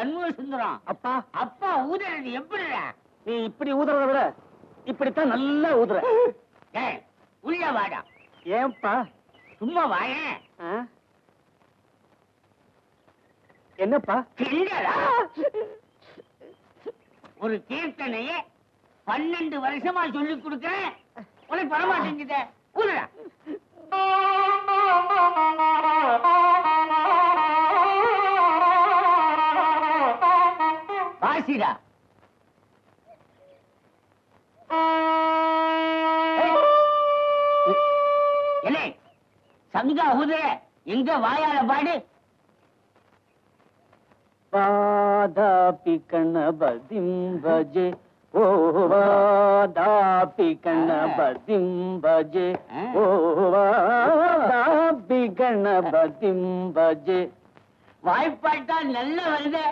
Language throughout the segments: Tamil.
சண்முக சுந்தரம். அப்பா. அப்பா ஊதுறது எப்படிடா? நீ இப்படி ஊதுறத விட இப்படித்தான் நல்லா ஊதுற. ஏய் உள்ள வாடா. ஏன்பா? சும்மா வாயேன்? என்னப்பா? கிண்டலா ஒரு கீர்த்தனைய பன்னெண்டு வருஷமா சொல்லி கொடுக்கிறேன். உனக்கு வரமாட்டேங்குதே. வாசிடா இல்லை சங்கா ஊதுற எங்க வாயால பாடு. வாதாபி கணபதிம் பஜே ஓ வாதாபி கணபதிம் பஜே ஓ வாதாபி கணபதிம் பஜே வாய்ப்பாட்டா நல்ல வருது.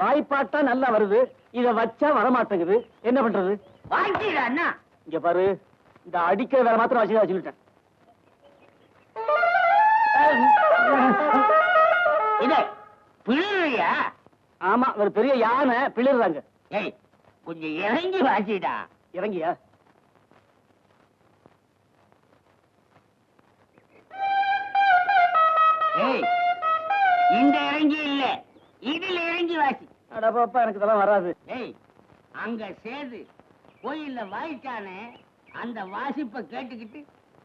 வாய்ப்பாட்டா நல்லா வருது. இத வச்சா வரமாட்டேங்குது. என்ன பண்றது? வாங்கிடா அண்ணா. இங்க பாரு. இந்த அடிக்கிற வேலை மாத்திரம் வச்சு சொல்லிட்டேன். இது பிள்ளையா ஆமா ஒரு பெரிய யானை பிளிடுறாங்க ஏய் கொஞ்சம் இறங்கி வாசிடா இறங்கியா? ஏய் இந்த இறங்கி இல்ல. இதுல இறங்கி வாசி. அட பாப்பா எனக்கு இதெல்லாம் வராது. ஏய் அங்க சேது கோயில்ல வாய்ச்சானே அந்த வாசிப்ப கேட்டுக்கிட்டு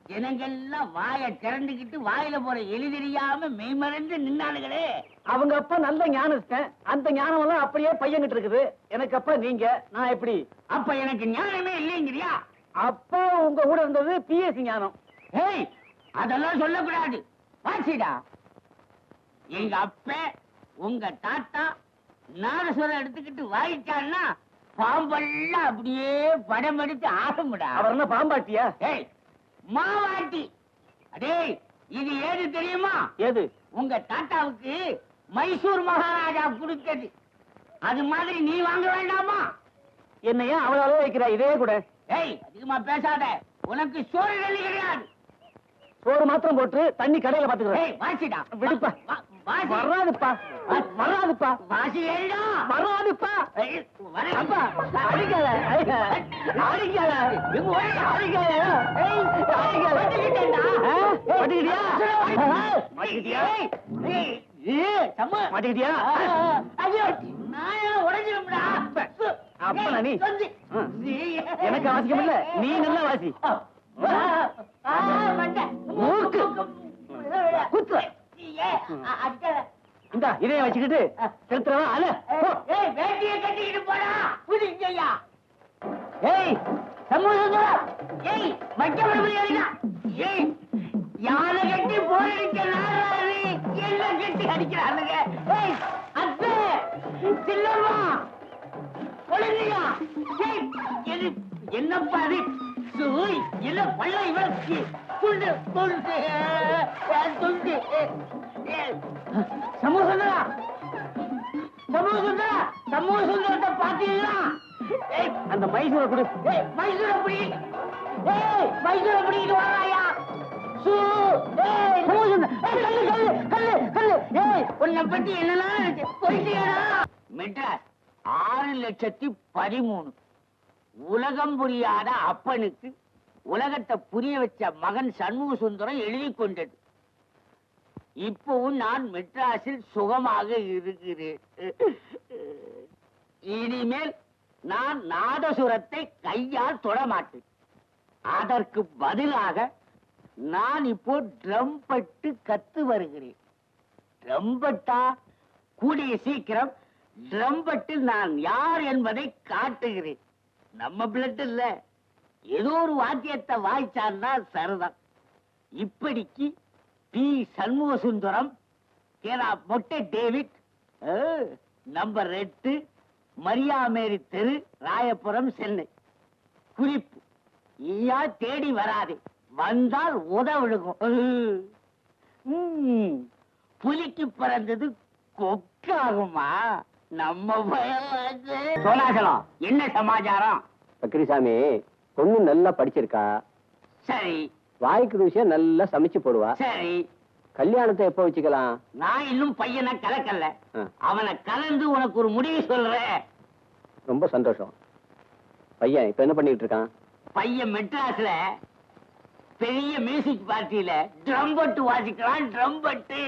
ஜனங்கள்லாம் வாயை திறந்துக்கிட்டு வாயில போற எலி தெரியாம மெய்மறந்து நின்னானுங்களே. அவங்க அப்பா நல்ல ஞானஸ்தன். அந்த ஞானம் எல்லாம் அப்படியே பையன்கிட்ட இருக்குது. எனக்கு அப்பா நீங்க நான் எப்படி? அப்ப எனக்கு ஞானமே இல்லைங்கிறியா? அப்பா உங்க கூட இருந்தது பிஎஸ்சி ஞானம். ஏய் அதெல்லாம் சொல்லக்கூடாது. வாசிடா. எங்க அப்ப உங்க தாத்தா நாதஸ்வரம் எடுத்துக்கிட்டு வாய்ச்சான்னா பாம்பெல்லாம் அப்படியே படம் எடுத்து ஆகும்டா. அவர் என்ன பாம்பாட்டியா? ஏய் மாவாட்டி. அடேய் இது ஏது தெரியுமா? ஏது? உங்க தாத்தாவுக்கு மைசூர் மகாராஜா கொடுத்தது. அது மாதிரி நீ வாங்க வேண்டாமா? என்னையா அவ்வளவு வைக்கிறா? இதே கூட. ஏய் அதிகமா பேசாத. உனக்கு சோறு கிடையாது. சோறு மாத்திரம் போட்டு தண்ணி கடையில பாத்துக்கிறேன். வாசிடா. விடுப்பா. வராதுப்பா. வராதுப்பா. வாசி வராதுப்பா. அப்பா? மாட்டிக்கிட்டியா மாட்டிக்கிட்டியா சம்மு. மாட்டிக்கிட்டியா ஐயோ, நான் நீ? எனக்கு அவசியம் இல்ல நீ நல்லா வாசி. மூக்கு. குத்து. ஏய், அ- அடிக்காத. இந்த இதைய வச்சுக்கிட்டு செலுத்துறவா? அல. ஏய், வேட்டியை கட்டிக்கிட்டு போடா. புடிங்கய்யா ஏய் சமூகம் ஏய் மச்ச மறுபடியா ஏய் யானை கட்டி போயிருக்க நாராரு என்ன கட்டி அடிக்கிறானுங்க? ஏய் அத்தை சின்னம்மா குழந்தையா ஏய் எது என்னப்பா அது சூய் என்ன பள்ள இவருக்கு துண்டு துண்டு துண்டு. சமூக சமூக சுந்தரா சமூக சுந்தரத்தை பாத்தீங்களா அந்த மைசூரை ஏய் வராயா? உன்னை பத்தி என்னலாம் இருக்கு? மெட்ராஸ் ஆறு லட்சத்தி பதிமூணு. உலகம் புரியாத அப்பனுக்கு உலகத்தை புரிய வச்ச மகன் சண்முக சுந்தரம் எழுதி கொண்டது. இப்பவும் நான் மெட்ராஸில் சுகமாக இருக்கிறேன். இனிமேல் நான் நாதசுரத்தை கையால் தொடமாட்டேன். அதற்கு பதிலாக நான் இப்போ ட்ரம்பட்டு கத்து வருகிறேன். ட்ரம் பட்டா? கூடிய சீக்கிரம் ட்ரம் ட்ரம்பட்டில் நான் யார் என்பதை காட்டுகிறேன். நம்ம பிளட் இல்ல. ஏதோ ஒரு வாத்தியத்தை வாய்ச்சான்னா சரிதான். இப்படிக்கு பி. சண்முக சுந்தரம் கேரா மொட்டை டேவிட் நம்பர் எட்டு மரியாமேரி தெரு ராயபுரம் சென்னை. குறிப்பு ஈயா தேடி வராதே வந்தால் உத விழுகும் ம், புலிக்கு பிறந்தது கொக்காகுமா? நம்ம சோழாசலம் என்ன சமாச்சாரம்? பக்ரிசாமி பொண்ணு நல்லா படிச்சிருக்கா? சரி. வாய்க்கு ருசியா நல்லா சமைச்சு போடுவா. சரி. கல்யாணத்தை எப்போ வச்சுக்கலாம்? நான் இன்னும் பையனை கலக்கல. அவனை கலந்து உனக்கு ஒரு முடிவு சொல்றேன். ரொம்ப சந்தோஷம். பையன் இப்ப என்ன பண்ணிட்டு இருக்கான்? பையன் மெட்ராஸ்ல பெரிய மியூசிக் பார்ட்டியில ட்ரம்பட்டு வாசிக்கிறான் ட்ரம்பட்டு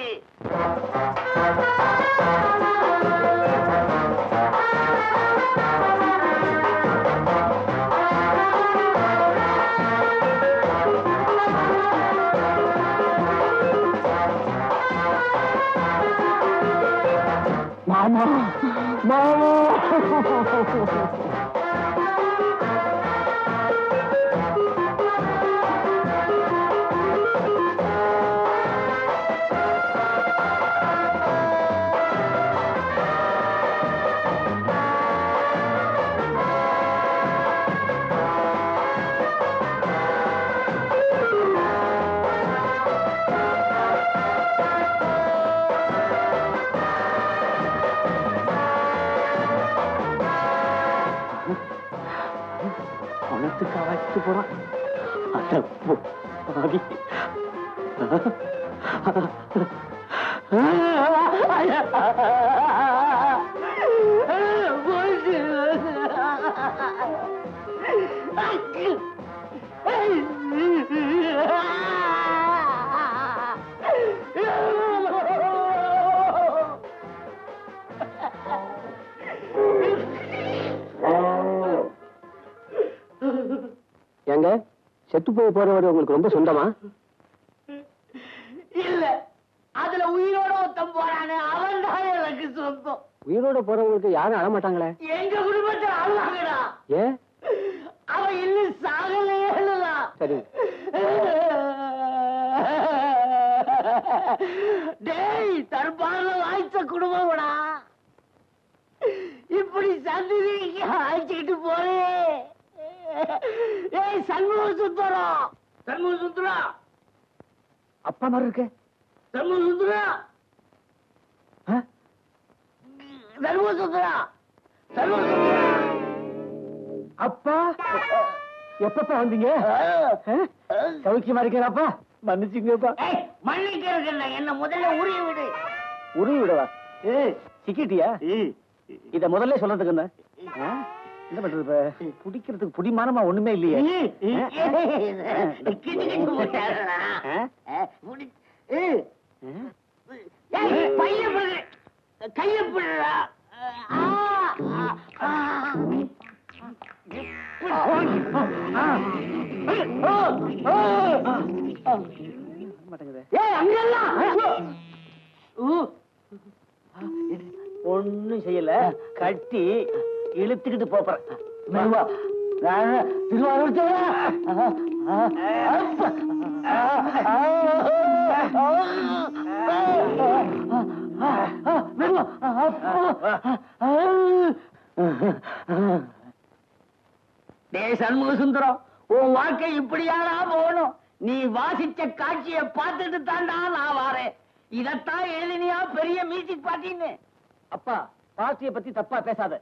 もうもう。பணத்துக்கு வச்சு போறான் அட போ, பாவி. ஏங்க செத்து போய் போறவர் உங்களுக்கு ரொம்ப சொந்தமா? இல்ல. அதுல உயிரோட ஒருத்தன் போறானே அவன் தான் எனக்கு சொந்தம். உயிரோட போறவங்களுக்கு யாரும் அழமாட்டாங்களே எங்க குடும்பத்துல அழுவாங்கடா ஏன் அவன் இன்னும் சாகலையேடா சரி. டேய் தற்பால வாய்ச்ச குடும்பம்டா. இப்படி சந்திரிக்கு அழைச்சிக்கிட்டு போறே. ஏய் சண்முக சுந்தரம் சண்முக சுந்தரா அப்பா மாதிரி இருக்கு. சண்முக சுந்தரா சண்முக சுந்தரா சண்முக சுந்தரா அப்பா எப்பப்பா வந்தீங்க? சௌக்கியமா இருக்கீங்களாப்பா? மன்னிச்சுங்கப்பா. மன்னிக்கிறதுல என்ன முதல்ல உரிய விடு. உருவி விடவா? ஏ சிக்கிட்டியா? இத முதல்ல சொல்றதுக்கு என்ன? என்ன பண்றது இப்ப? குடிக்கிறதுக்கு புடிமானமா ஒண்ணுமே இல்லையே. ஒண்ணும் செய்யல. கட்டி இழுத்துக்கிட்டு போறேன் மெதுவா. சண்முக சுந்தரம் உன் வாழ்க்கை இப்படியானா போகணும். நீ வாசிச்ச காட்சிய பார்த்துட்டு தாண்டா நான் வாரேன். இதத்தான் எழுதினியா பெரிய மியூசிக் பார்ட்டின்னு அப்பா பாட்டிய பத்தி தப்பா பேசாத.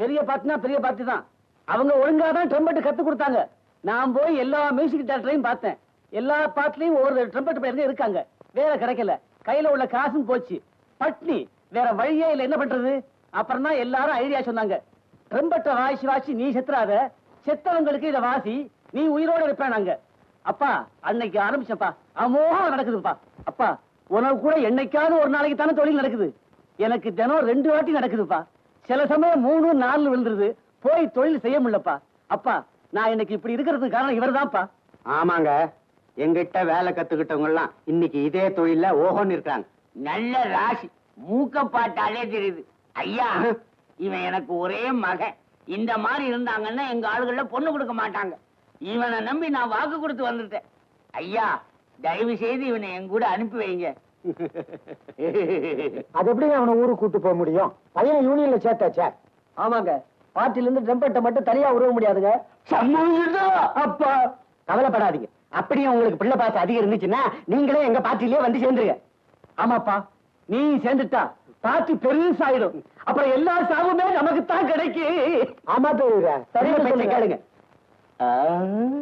பெரிய பாட்டுனா பெரிய பாட்டு தான். அவங்க ஒழுங்கா தான் ட்ரம்பட் கத்து கொடுத்தாங்க. நான் போய் எல்லா மியூசிக் டேரக்டரையும் பார்த்தேன். எல்லா பாட்டுலயும் ஒவ்வொரு ட்ரம்பெட் பிளேயருங்க இருக்காங்க. வேற கிடைக்கல. கையில உள்ள காசும் போச்சு. பட்னி வேற வழியே இல்லை. என்ன பண்றது? அப்புறம் தான் எல்லாரும் ஐடியா சொன்னாங்க. ட்ரம்பெட்டை வாசி வாசி நீ செத்துறாத. செத்தவங்களுக்கு இதை வாசி நீ உயிரோட இருப்பேன் நாங்க. அப்பா அன்னைக்கு ஆரம்பிச்சப்பா அமோகம் நடக்குதுப்பா. அப்பா உனக்கு கூட என்னைக்காவது ஒரு நாளைக்கு தானே தொழில் நடக்குது. எனக்கு தினம் ரெண்டு வாட்டி நடக்குதுப்பா. சில சமயம் மூணு நாலு விழுந்துருது. போய் தொழில் செய்ய முடியலப்பா. அப்பா நான் இன்னைக்கு இப்படி இருக்கிறதுக்கு காரணம் இவர்தான்ப்பா. ஆமாங்க. எங்கிட்ட வேலை கத்துக்கிட்டவங்க எல்லாம் இன்னைக்கு இதே தொழில ஓஹோன்னு இருக்காங்க நல்ல ராசி. மூக்க பாட்டாலே தெரியுது. ஐயா இவன் எனக்கு ஒரே மகன். இந்த மாதிரி இருந்தாங்கன்னா எங்க ஆளுகள்ல பொண்ணு கொடுக்க மாட்டாங்க. இவனை நம்பி நான் வாக்கு கொடுத்து வந்துட்டேன். ஐயா தயவு செய்து இவனை என் கூட அனுப்பி வைங்க. அது எப்படி அவனை ஊருக்கு கூட்டு போக முடியும்? பையனை யூனியன்ல சேர்த்தாச்சே? ஆமாங்க. பார்ட்டில இருந்து ட்ரம்பட்டை மட்டும் தனியா உருவ முடியாதுங்க. அப்பா. கவலைப்படாதீங்க. அப்படியே உங்களுக்கு பிள்ளை பாசம் அதிகம் இருந்துச்சுன்னா நீங்களே எங்க பார்ட்டிலேயே வந்து சேர்ந்துருங்க. ஆமாப்பா. நீ சேர்ந்துட்டா பார்ட்டி பெருசாயிடும். அப்புறம் எல்லா சாவுமே நமக்கு தான் கிடைக்கும். ஆமா சரியா கேளுங்க.